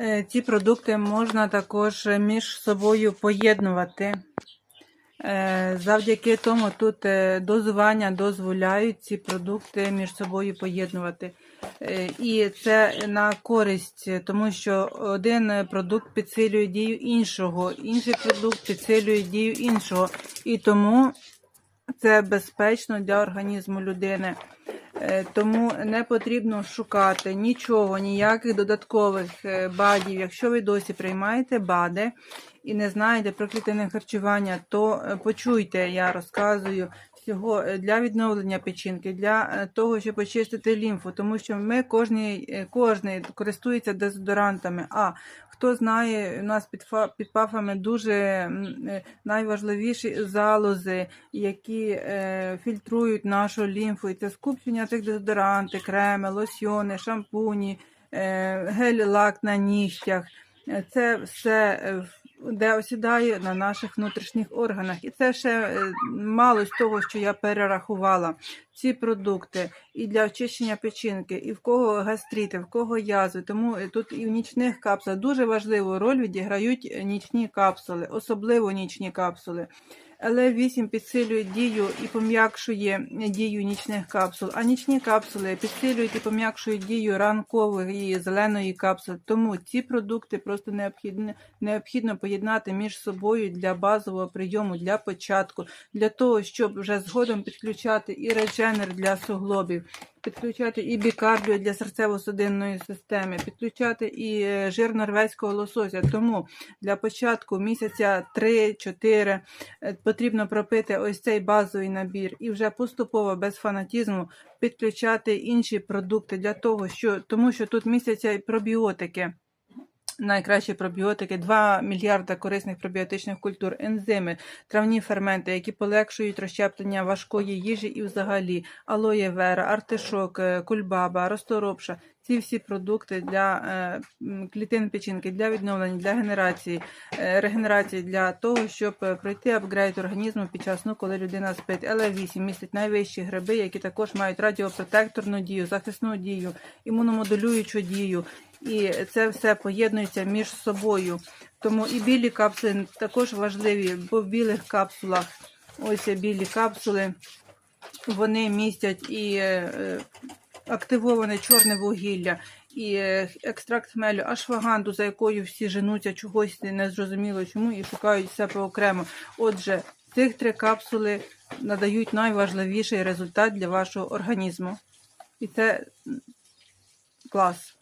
Е, Ці продукти можна також між собою поєднувати. Е, Завдяки тому тут е, дозування дозволяють ці продукти між собою поєднувати. І це на користь, тому що один продукт підсилює дію іншого, інший продукт підсилює дію іншого. І тому це безпечно для організму людини. Е, Тому не потрібно шукати нічого, ніяких додаткових е, БАДів. Якщо ви досі приймаєте БАДи і не знаєте про клітинне харчування, то е, почуйте, я розказую всього е, для відновлення печінки, для е, того, щоб очистити лімфу, тому що ми кожний, кожний користується дезодорантами. А хто знає, у нас під, під пафами дуже найважливіші залози, які фільтрують нашу лімфу. І це скупчення цих дезодоранти, креми, лосьйони, шампуні, е, гель-лак на нігтях. Це все де осідає на наших внутрішніх органах. І це ще е, мало з того, що я перерахувала. Ці продукти і для очищення печінки, і в кого гастрити, в кого язви. Тому е, тут і в нічних капсулах дуже важливу роль відіграють е, нічні капсули, особливо нічні капсули. ЛЕ8 підсилює дію і пом'якшує дію нічних капсул, а нічні капсули підсилюють і пом'якшують дію ранкової зеленої капсули. Тому ці продукти просто необхідно, необхідно поєднати між собою для базового прийому, для початку, для того, щоб вже згодом підключати і редженер для суглобів, підключати і бікардіо для серцево-судинної системи, підключати і е, жир норвезького лосося. Тому для початку місяця 3-4 е, потрібно пропити ось цей базовий набір і вже поступово без фанатізму підключати інші продукти для того, що тому що тут місяця пробіотики. Найкращі пробіотики, 2 мільярда корисних пробіотичних культур, ензими, травні ферменти, які полегшують розщеплення важкої їжі і взагалі алоє вера, артишок, е, кульбаба, розторопша. Ці всі продукти для е, клітин печінки, для відновлення, для генерації, е, регенерації, для того, щоб е, пройти апгрейд організму під час сну, коли людина спить. ЛФ8 містить найвищі гриби, які також мають радіопротекторну дію, захисну дію, імуномодулюючу дію. І це все поєднується між собою. Тому і білі капсули також важливі, бо в білих капсулах, ось білі капсули, вони містять і активоване чорне вугілля, і е, екстракт хмелю, ашваганду, за якою всі женуться чогось незрозуміло чому і шукають себе окремо. Отже, цих три капсули надають найважливіший результат для вашого організму. І це клас.